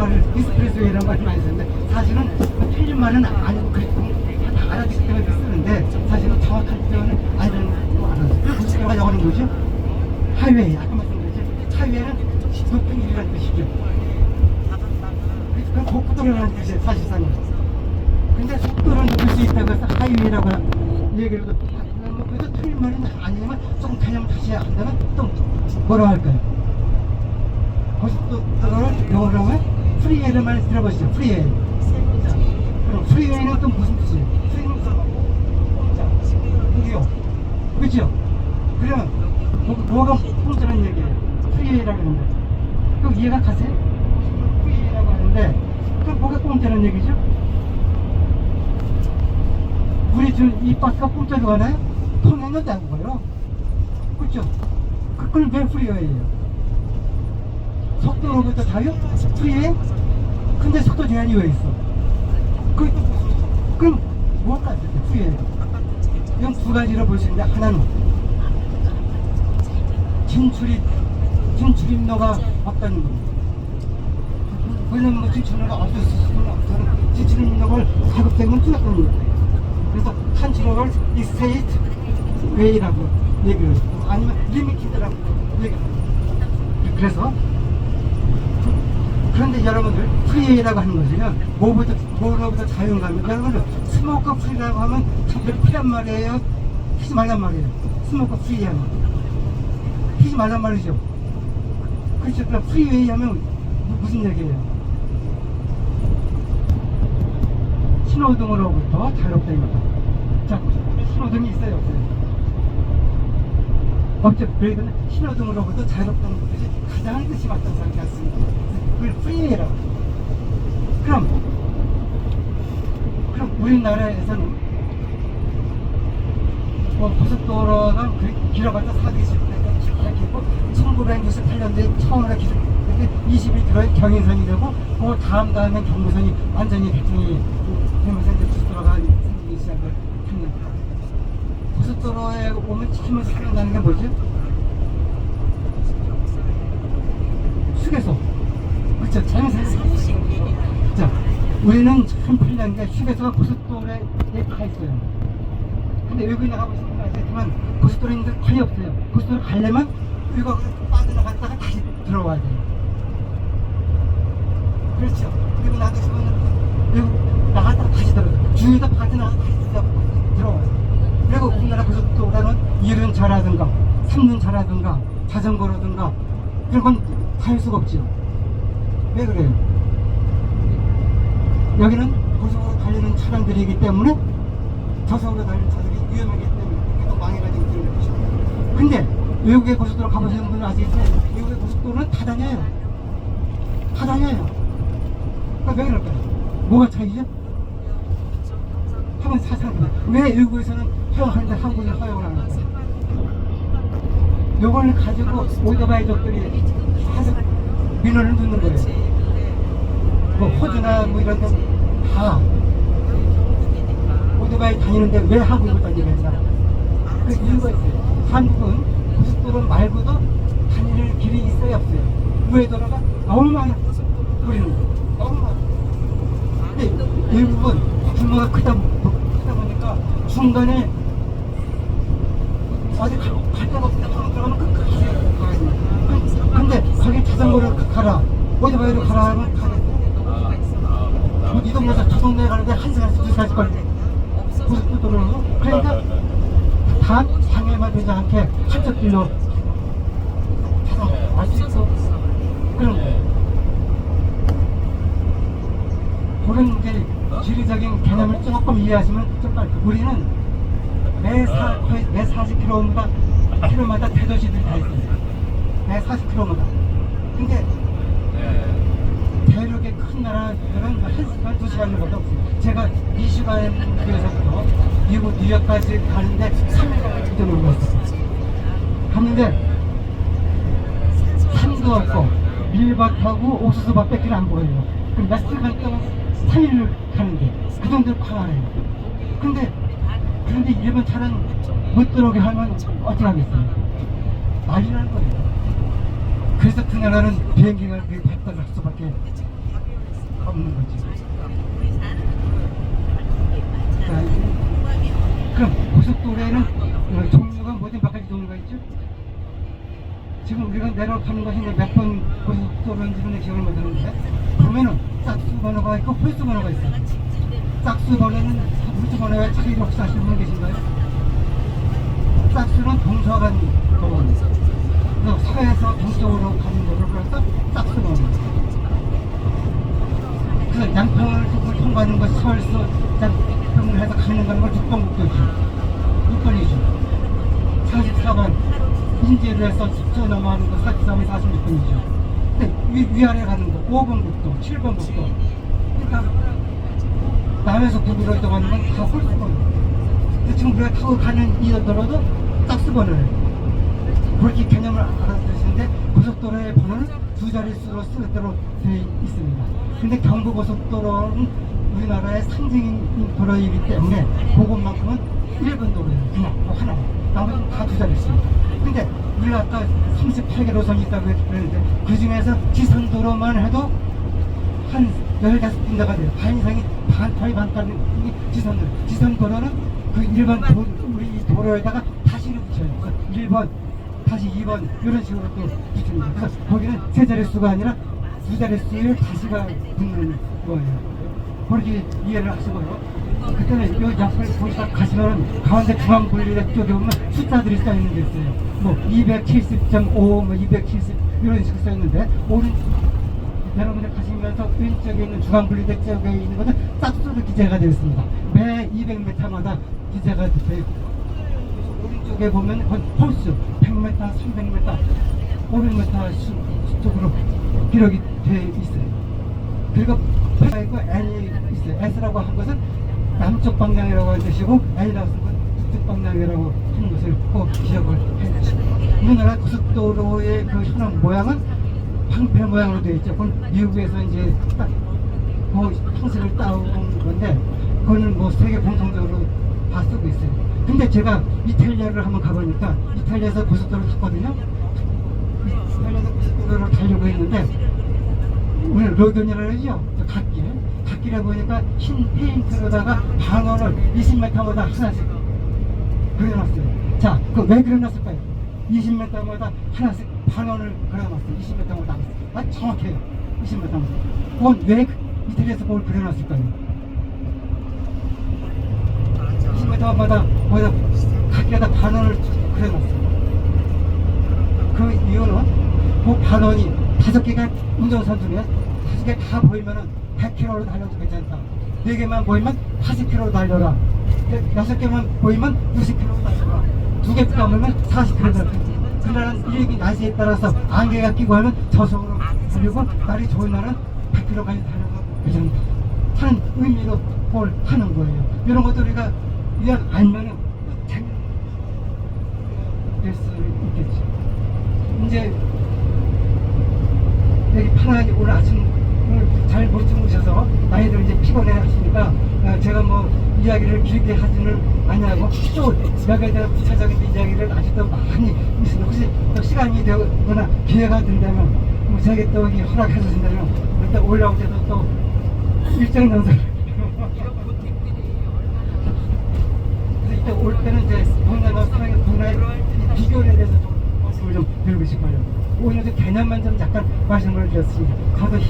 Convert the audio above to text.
말을 익스프레스웨이라는 말을 많이 쓰는데 사실은 그 틀린 말은 아니고 그다 알아듣기 때문에 그렇게 쓰는데 사실은 정확할 때는 아니라는 거 알아요. 그래서 제가 영어는 뭐죠? 하이웨이 아까 말씀드렸죠? 하이웨이는 높은 길이라는 뜻이죠. 그럼 고속도로라는 뜻이에요 사실상은. 근데 속도를 높일 수 있다고 해서 하이웨이라고 얘기를 뭐 그래도 틀린 말은 아니지만 조금 개념 다시 한다면 또 뭐라고 할까요? 고속도로를 영어로 하면 프리웨이를 많이 들어보시죠 프리웨이 자, 그럼 프리웨이는 또 무슨 뜻이에요? 프리웨이는 또 자, 무기요 그죠? 그러면 뭐, 뭐가 공짜라는 얘기예요 프리웨이라고 하는데 그럼 이해가 가세요? 프리웨이라고 하는데 그럼 뭐가 공짜라는 얘기죠? 우리 지금 이 버스가 공짜로 가나요? 통행은 되고요. 그렇죠? 그걸 왜 프리웨이예요? 속도로부터 자유? 프리웨이? 근데 속도 제한이 왜 있어? 그, 그럼 뭘까? 프리웨이. 이건 두 가지로 볼 수 있는데 하나는 진출입, 진출입로가 없다는 겁니다. 왜냐면 뭐 진출로가 없을 수는 없다는 진출입로를 사급생은 틀렸다는 거예요. 그래서 탄지로를 이스테이트 웨이라고 얘기를. 아니면 리미티드라고 얘기를 해요. 그래서 그런데 여러분들 프리웨이라고 하는 것은요 뭐부터 자유인가 하면 여러분들 스모커 프리라고 하면 참 필요한 말이에요 피지 말란 말이에요 스모커 프리 하면 피지 말란 말이죠 그렇죠 그럼 프리웨이 하면 무슨 얘기예요 신호등으로부터 자유롭다입니다. 자, 신호등이 있어요, 없어요? 없죠. 그러니까 신호등으로부터 자유롭다는 것이 가장 뜻이 맞다고 생각했습니다. 프리웨이라고. 그럼, 그럼 우리나라에서는 뭐 고속도로가 그 길어봤자 420km 길고 1968년도에 처음으로 길 그때 20일 들어야 경인선이 되고 그 다음 다음에 경부선이 완전히 개통이 되면서 이제 고속도로가 생기기 시작을 했는 고속도로에 오면 지키면서 생각나는 게 뭐지? 휴게소 그쵸 자연스레 자 우리는 참 편리한 게 휴게소가 고속도로에 가 있어요. 근데 외국인 나가고 있으면 알겠지만 고속도로에 있는 데 거의 없어요. 고속도로 가려면 우리가 빠져나갔다가 다시 들어와야 돼요. 그렇죠. 그리고 나도 있으면 외국 나갔다가 다시 들어와요. 중에서 빠져나가서 다시 들어와요. 그리고 우리나라 고속도로는 이륜차라든가 삼륜차라든가 자전거라든가 그런 건갈 수가 없죠 왜 그래요? 여기는 고속으로 달리는 차량들이기 때문에 저속으로 달리는 차들이 위험하기 때문에 계속 망해가지고 있는 것이죠. 근데 외국의 고속도로 가보시는 분은 아시겠지만 외국의 고속도로는 다 다녀요. 다 다녀요. 그러니까 왜 그럴까요? 뭐가 차이죠? 한번 사상합니다. 왜 외국에서는 허용하는데 한국은 허용을 안 할까요? 요걸 가지고 오토바이족들이 계속 민원을 듣는 거예요. 뭐 호주나 뭐 이런 데다 오토바이 다니는데 왜 한국을 다니겠냐? 그 이유가 있어요. 한국은 고속도로 말고도 다닐 길이 있어요, 없어요? 우회도로가 너무 많아. 우리는 너무 많아. 근데 외국은 규모가 크다, 크다 보니까 중간에 어디 갈, 갈 데가 없다 들어가면 끝까지 자전거를 가라, 오토바이를 가라 하면 가겠어. 뭐, 이 동네에서 저 동네에 가는데 한 시간에서 두 시간씩 걸리네. 고속도로로. 그러니까 다 방해만 되지 않게 한쪽 길로 가서 갈수 있어. 거예요. 그런 이제 지리적인 개념을 조금 이해하시면 좀 빨리. 우리는 매, 사, 거의 매 40km마다, km마다 대도시들이 다 있어요. 매 40km마다. 근데 대륙의 큰 나라들은 한 시간, 두 시간 정도. 제가 이 시간에서부터 미국 뉴욕까지 가는데 3일 정도 걸렸어요. 갔는데 산도 없고 밀밭하고 옥수수밭밖에 안 보여요. 그럼 몇 시간 동안 3일을 가는데 그 정도로 광활해요. 근데 그런데 일본 차는 못 들어오게 하면 어떡하겠어요? 난리 날 거예요. 그래서 그 나라는 비행기가 그렇게 발달할 수밖에 없는 거지. 자, 그럼 고속도로에는 어, 종류가 뭐든 몇 가지 종류가 있죠? 지금 우리가 내려가는 것이 몇 번 고속도로인지는 기억을 못 하는데 보면은 짝수 번호가 있고 홀수 번호가 있어요. 짝수 번호는 홀수 번호에 차이 혹시 아시는 분 계신가요? 짝수는 동서간 그래 서 서에서 동쪽으로 가는 도로를 그래서 짝수 번호 그래서 양평을 통과하는 것이 서울서 양평을 해서 가는 걸 6번 국도죠. 6번이죠. 44번 인제로 해서 숙소 넘어가는 거 43번 46번이죠. 근데 위, 위아래 가는 거 5번 국도 7번 국도. 그러니까 남에서 북으로 이동하는 건다 홀수번 지금 우리가 타고 가는 이 도로도 짝수번호예요 그렇게 개념을 알아두시는데 고속도로의 번호는 두 자릿수로 쓰도록 되어 있습니다. 근데 경부고속도로는 우리나라의 상징인 도로이기 때문에 그것만큼은 1번 도로예요. 그냥 그 하나. 나머지는 다두 자릿수입니다. 근데 우리가 아까 38개 노선이 있다고 그랬는데 그 중에서 지선도로만 해도 한 15군데가 돼요. 반 이상이 반, 거의 반가는 지선도로. 지선도로는 그 일반 도, 우리 도로에다가 다시를 붙여요. 그 1번, 다시 2번 이런 식으로 또 붙입니다. 그래서 거기는 세 자릿수가 아니라 두 자릿수의 다시가 붙는 거예요. 그렇게 이해를 하시고요. 그때는 요 옆을 보시다 가시면 가운데 중앙 분리대 쪽에 보면 숫자들이 써 있는 게 있어요. 뭐 270.5, 뭐270 이런 식으로 써 있는데 오른 여러분들 가시면서 왼쪽에 있는 중앙 분리대 쪽에 있는 것은 짝수로 기재가 되어 있습니다. 매 200m마다 기재가 되어 있고 오른쪽에 보면 건 홀수 100m, 300m, 500m 수, 쪽으로 기록이 되어 있어요. 그리고 P가 있고 N이 있어요. S라고 한 것은 남쪽 방향이라고 하는 뜻이고 N이라고 하는 것은 북쪽 방향이라고 하는 것을 꼭 기억을 해주시고 우리나라 고속도로의 그 현황 모양은 방패 모양으로 되어 있죠. 그건 미국에서 이제 딱그 형식을 따온 건데 그거는 뭐 세계 공통적으로 다 쓰고 있어요. 근데 제가 이탈리아를 한번 가보니까 이탈리아에서 고속도로를 탔거든요. 이탈리아에서 고속도로를 타려고 했는데 오늘 로드니라고 그러죠? 저 갓길. 갓길에 보니까 흰 페인트로다가 방언을 20m마다 하나씩 그려놨어요. 자, 그 왜 그려놨을까요? 20m마다 하나씩 방언을 그려놨어요. 20m마다. 아, 정확해요. 20m마다. 그건 왜 이태리에서 그걸 그려놨을까요? 20m 마다 거기다 각기에다 반원을 그려놨어요. 그 이유는 그 반원이 다섯 개가 운전선 중에 다섯 개 다 보이면은 100km로 달려도 괜찮다. 네 개만 보이면 80km로 달려라. 여- 여섯 개만 보이면 60km로 달려라. 두 개 까면 40km로 달려라. 그날은 일기 날씨에 따라서 안개가 끼고 하면 저속으로 달리고 날이 좋은 날은 100km까지 달려도 괜찮다. 하는 의미로 그걸 하는 거예요. 이런 것도 우리가 그냥 알면은 될수 있겠지. 이제 여기 편안하게 오늘 아침을 잘못 주무셔서 많이들 이제 피곤해 하시니까 어, 제가 뭐 이야기를 길게 하지는 않냐고 또몇 가지 대한 구체적인 이야기를 아직도 많이 있습니다. 혹시 또 시간이 되거나 기회가 된다면 뭐 제게 또 허락해 주신다면 일단 올라올 때도 또 일정 연설 그래서 이 때 올 때는 이제 동남아 사랑의 문화의 비교에 대해서 좀 말씀을 좀 드리고 싶어요. 오늘 좀 개념만 좀 잠깐 말씀을 드렸습니다. 가서